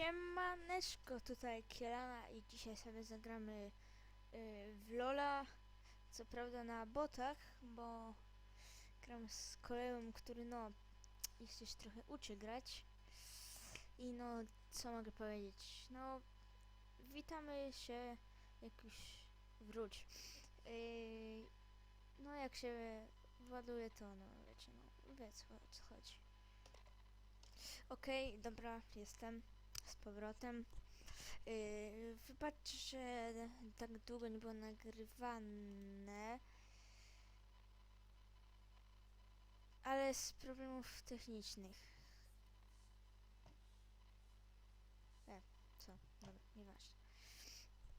Siemaneczko, tutaj Kielana i dzisiaj sobie zagramy y, w Lola. Co prawda na botach, bo gram z kolegą, który no jeszcze się trochę uczy grać. I no, co mogę powiedzieć? No, witamy się, jak już wróć. Y, no, jak się ładuje, to no, wiecie, no, wiecie o co chodzi. Okej, dobra, jestem z powrotem. Yy, wybaczcie, że tak długo nie było nagrywane. Ale z problemów technicznych. E, co? Dobra, nieważne.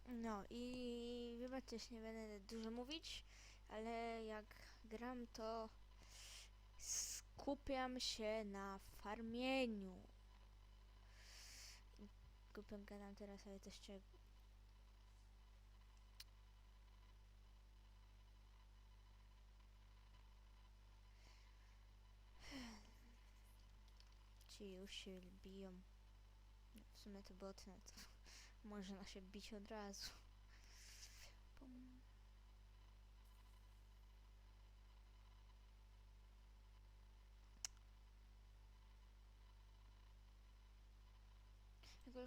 No i wybaczcie, że nie będę dużo mówić, ale jak gram to skupiam się na farmieniu. Głupio gadam teraz, ale też czego. Ci już się biją. No, w sumie to botne, to można się bić od razu.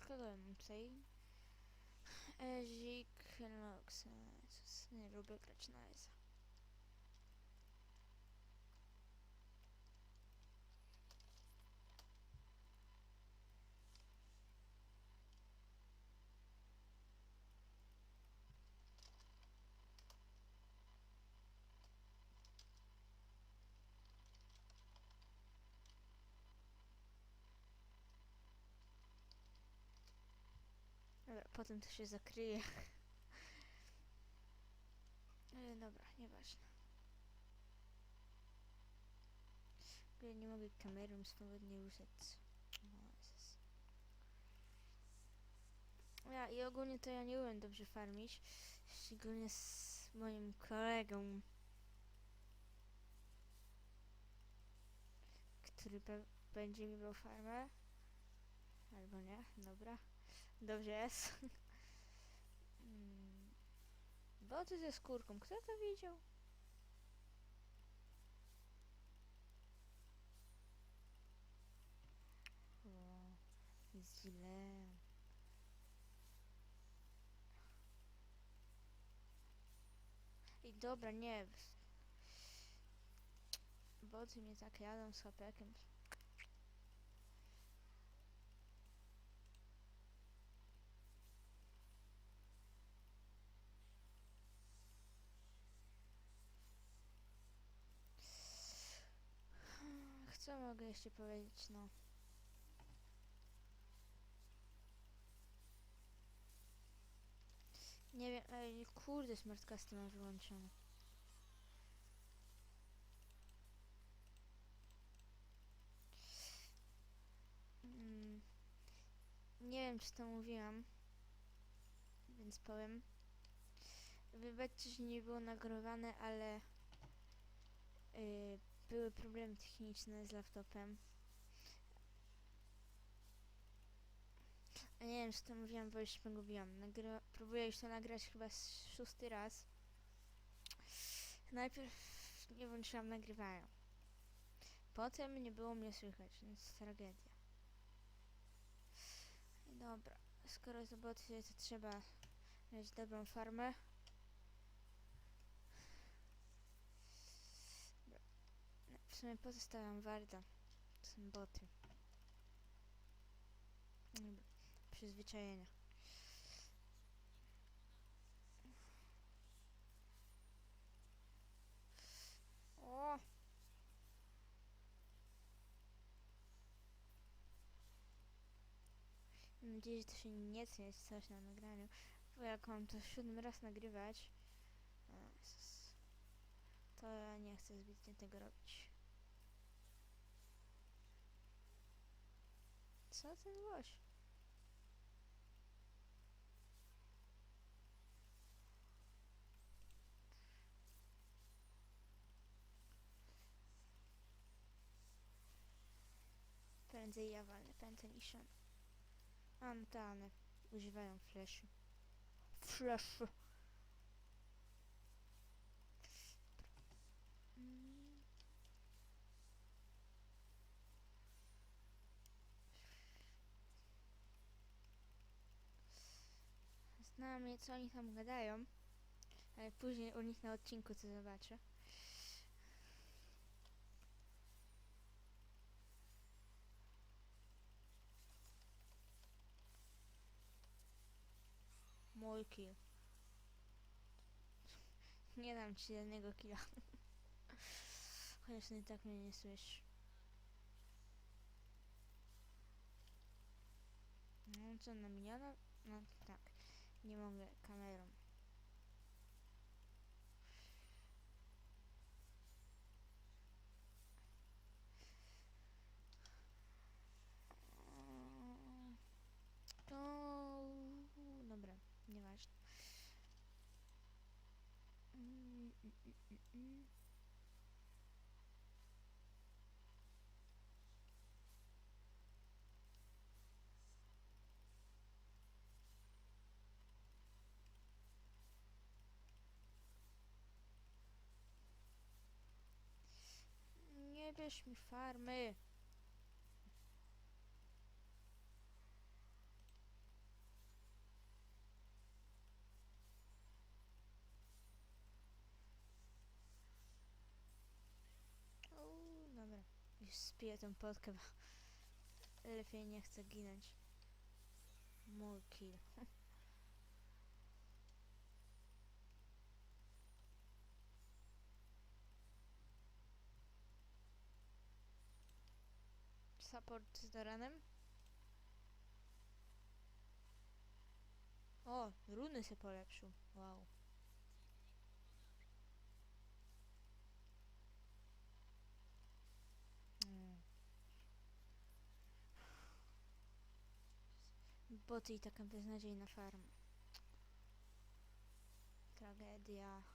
Tylko kogo ja mam tutaj? Ezik, Nox, potem to się zakryje. E, dobra, nieważne. Ogóle nie mogę kamerą swobodnie ruszać. O, Jezus. Ja, I ogólnie to ja nie umiem dobrze farmić. Szczególnie z moim kolegą. Który będzie mi brał farmę. Albo nie, dobra. Dobrze jest. Mm. Boty ze skórką. Kto to widział? O, źle. I dobra, nie. Boty mnie tak jadą z hapekiem. Co mogę jeszcze powiedzieć, no. Nie wiem, ej, kurde, smartcasty mam wyłączone. Mm, nie wiem, czy to mówiłam, więc powiem. Wybaczcie, że nie było nagrywane, ale yy, były problemy techniczne z laptopem. Nie wiem, czy to mówiłam, bo już się pogubiłam. Nagry próbuję już to nagrać chyba szósty raz. Najpierw nie włączyłam nagrywania. Potem nie było mnie słychać, więc tragedia. Dobra, skoro zobaczycie, to trzeba mieć dobrą farmę. W sumie pozostawiam Warda. To są boty. Przyzwyczajenia. O! Mam nadzieję, że to się nie tnie coś na nagraniu, bo jak mam to siódmy raz nagrywać, to ja nie chcę zbytnio tego robić. Co ten łoś? Prędzej ja walnę pętlę niż on. A to one używają fleszy. Fleszy. Mm. Je, co oni tam gadają, ale później u nich na odcinku to zobaczę. Mój kill. Nie dam ci jednego killa. Chociaż nie tak mnie nie słyszy. No co, na miniona? No tak. Nieważne. Mm, mm, mm, mm, bierz mi farmy. Dobra. Już spiję tą potkę, bo lepiej nie chcę ginąć. Mój kill. Support z Doranem. O, runy się polepszył. Wow. Mm. Boty i taka beznadziejna farma. Tragedia.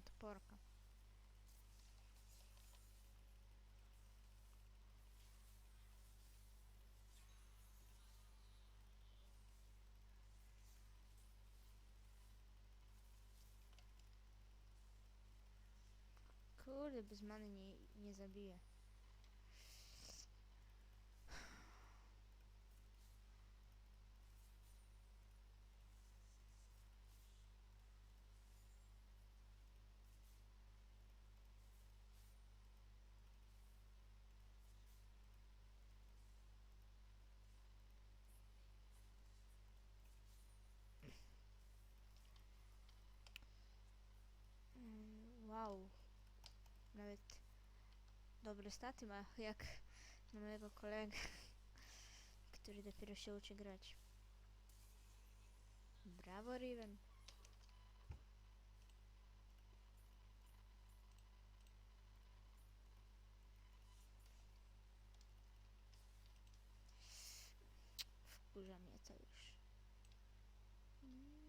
Mam toporka. Kurde, bez many nie, nie zabiję. Mm, Wow. Nawet dobre staty ma, jak na mojego kolegę, który dopiero się uczy grać. Brawo, Riven. Wkurza mnie to już. Mm.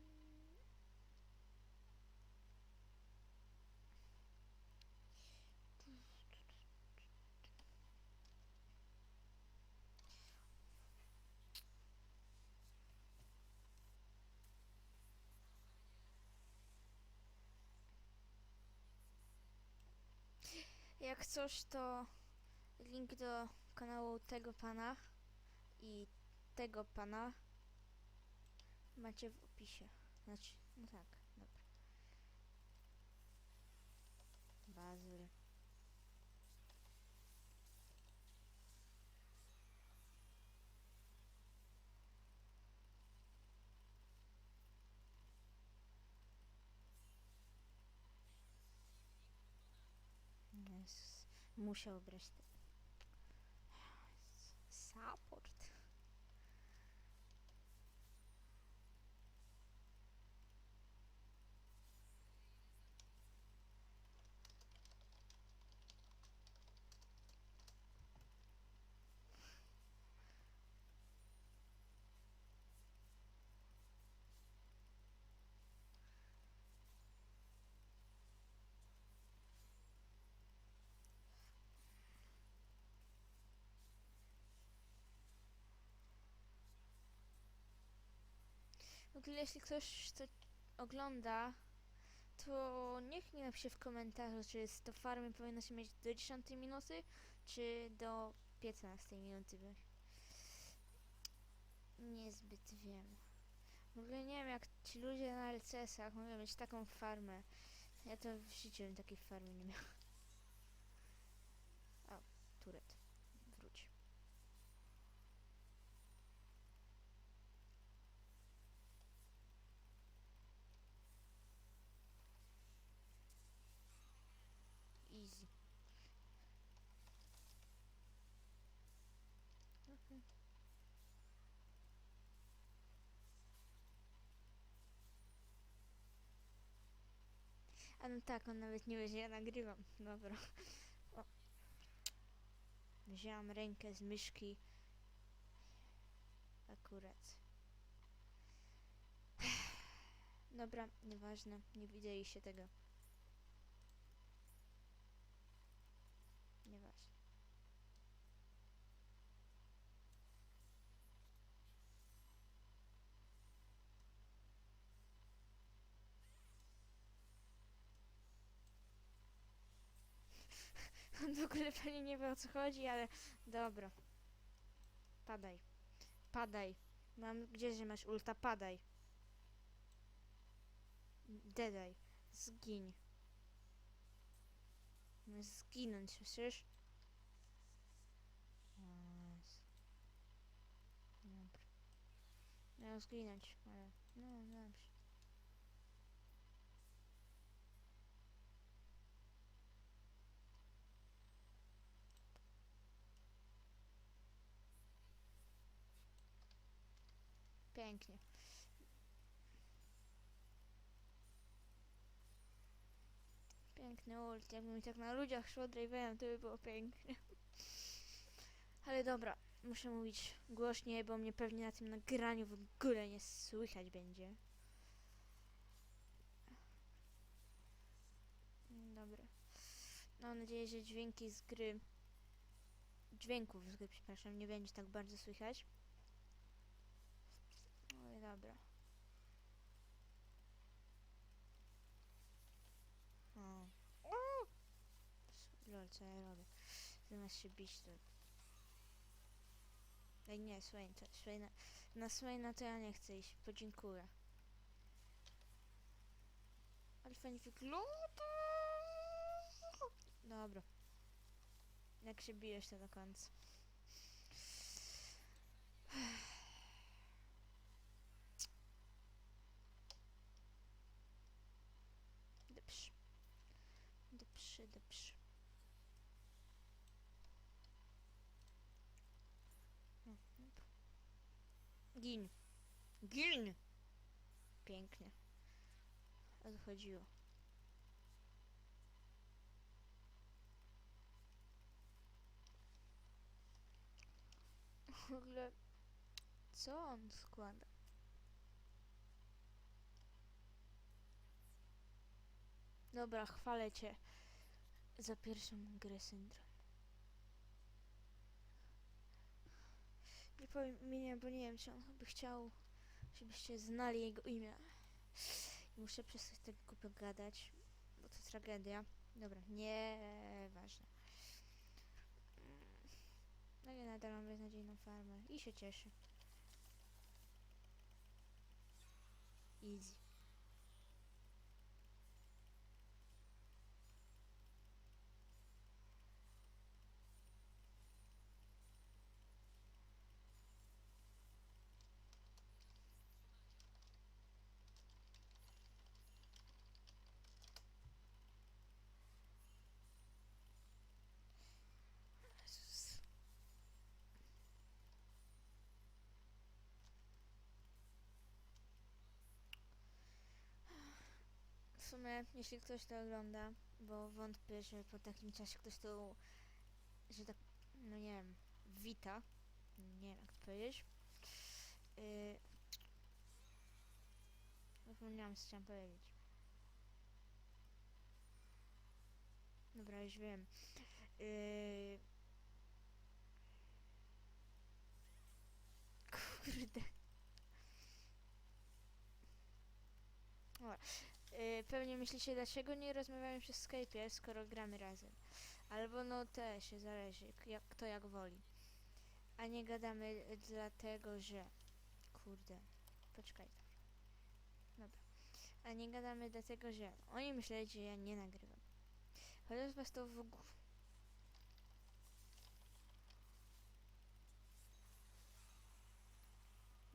Jak coś, to link do kanału tego pana i tego pana macie w opisie. Znaczy, no tak, dobra. Bazyl. Musiał brać ogóle jeśli ktoś to ogląda, to niech mi napisze w komentarzu, czy z to farmy powinno się mieć do 10 minuty, czy do 15 minuty. Niezbyt wiem. W ogóle nie wiem, jak ci ludzie na LCS-ach mogą mieć taką farmę. Ja to w życiu bym takiej farmy nie miał. O, turet. Wróć. Easy. Okej. A no tak, on nawet nie wie, że ja nagrywam. Dobra. O. Wzięłam rękę z myszki. Akurat. Dobra, nieważne. Nie widzieliście tego. W ogóle pewnie nie wie o co chodzi, ale dobra. Padaj. Padaj. Mam gdzie, że masz ulta? Padaj. Dedaj. Zgiń. Masz zginąć, słyszysz? Dobra. Miał zginąć, ale no dobrze. Pięknie. Piękny ult. Jakby tak na ludziach szło drive'em, to by było pięknie. Ale dobra, muszę mówić głośniej, bo mnie pewnie na tym nagraniu w ogóle nie słychać będzie. Dobra. Mam nadzieję, że dźwięki z gry... Dźwięków z gry, przepraszam, nie będzie tak bardzo słychać. Dobra. O. Lol, co ja robię? Zamiast się bić to... Ej, nie, Swain, to, Swaina, na Swaina to ja nie chcę iść, podziękuję. Ale fajnie wygląda. Dobra. Jak się bijesz, to do końca. Dobrze. Dobrze, dobrze. Mhm. Gin. Gin! Pięknie. Odchodziło. W ogóle... Co on składa? Dobra, chwalę cię za pierwszą grę syndrom. Nie powiem imienia, bo nie wiem, czy on by chciał, żebyście znali jego imię. Muszę przestać tak głupio gadać, bo to tragedia. Dobra, nieważne. Mm. No ja nadal mam beznadziejną farmę i się cieszę. Easy. Jezus. W sumie, jeśli ktoś to ogląda, bo wątpię, że po takim czasie ktoś to, że tak, no nie wiem, wita, nie wiem jak to powiedzieć. Yy, zapomniałam co chciałam powiedzieć. Dobra, już wiem. Yy, Kurde. Y, pewnie myślicie, dlaczego nie rozmawiamy przez Skype'ie, skoro gramy razem. Albo no też, zależy, jak, kto jak woli. A nie gadamy y, dlatego, że... Kurde, poczekaj. Dobra. A nie gadamy dlatego, że oni myśleli, że ja nie nagrywam. Chociaż was to w ogóle...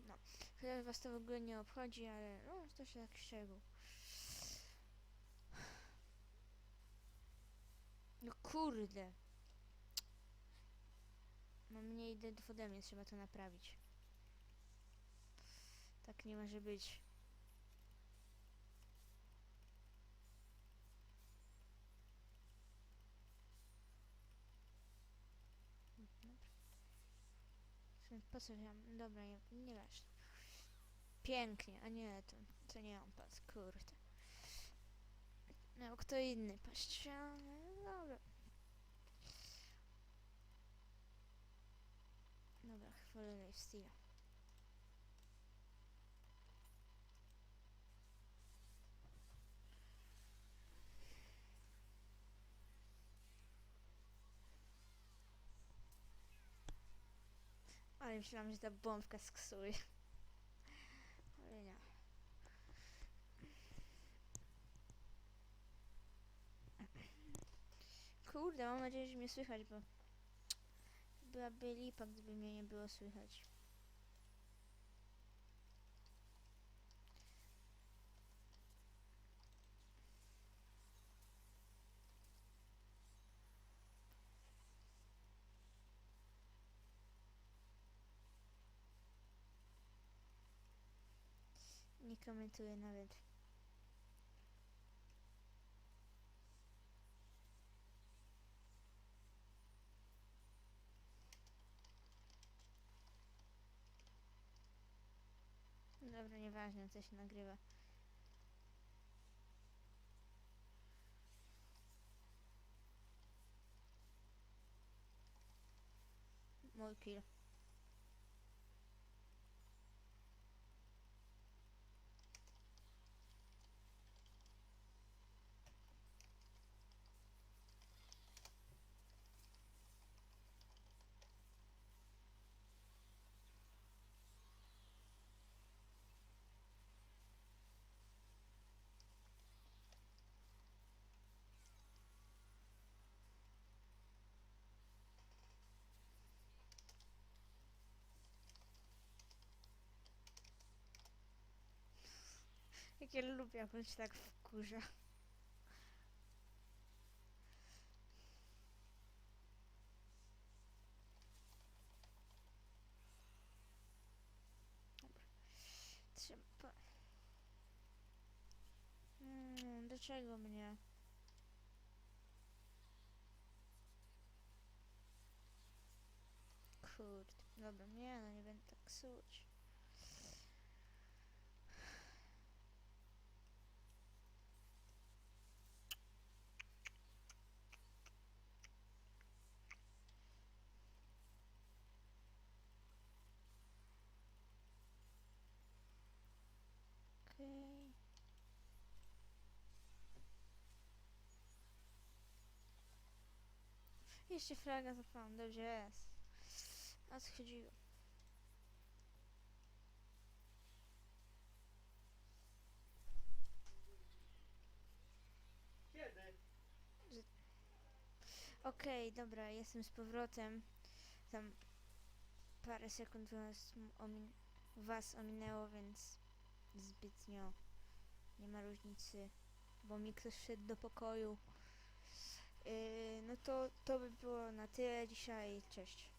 No. Chociaż was to w ogóle nie obchodzi, ale no, to się tak szczegół. No kurde. Mam mniej deadów ode mnie, trzeba to naprawić. Tak nie może być. Po co wziąłem? Dobra, nie, nieważne. Pięknie, a nie to, to nie on pas, kurde. Miał kto inny paść, ale dobra. Dobra, chwilę lifesteala. Ale myślałam, że ta bombka sksuje. Ale nie. Kurde, mam nadzieję, że mnie słychać, bo byłaby lipa, gdyby mnie nie było słychać. Nie komentuję nawet. Dobra, nieważne, co się nagrywa. Mój kill. Jak ja lubię, jak on tak wkurza. Dobra. Trzeba... Mm, dlaczego mnie? Kurde, dobra, nie no, nie będę tak suć. Okej. Jeszcze fraga dobrze jest. A co chodziło? Kiedy? Okej, dobra, jestem z powrotem. Tam parę sekund was, omin was ominęło, więc zbytnio nie ma różnicy, bo mi ktoś wszedł do pokoju. Yy, no to to by było na tyle dzisiaj. Cześć.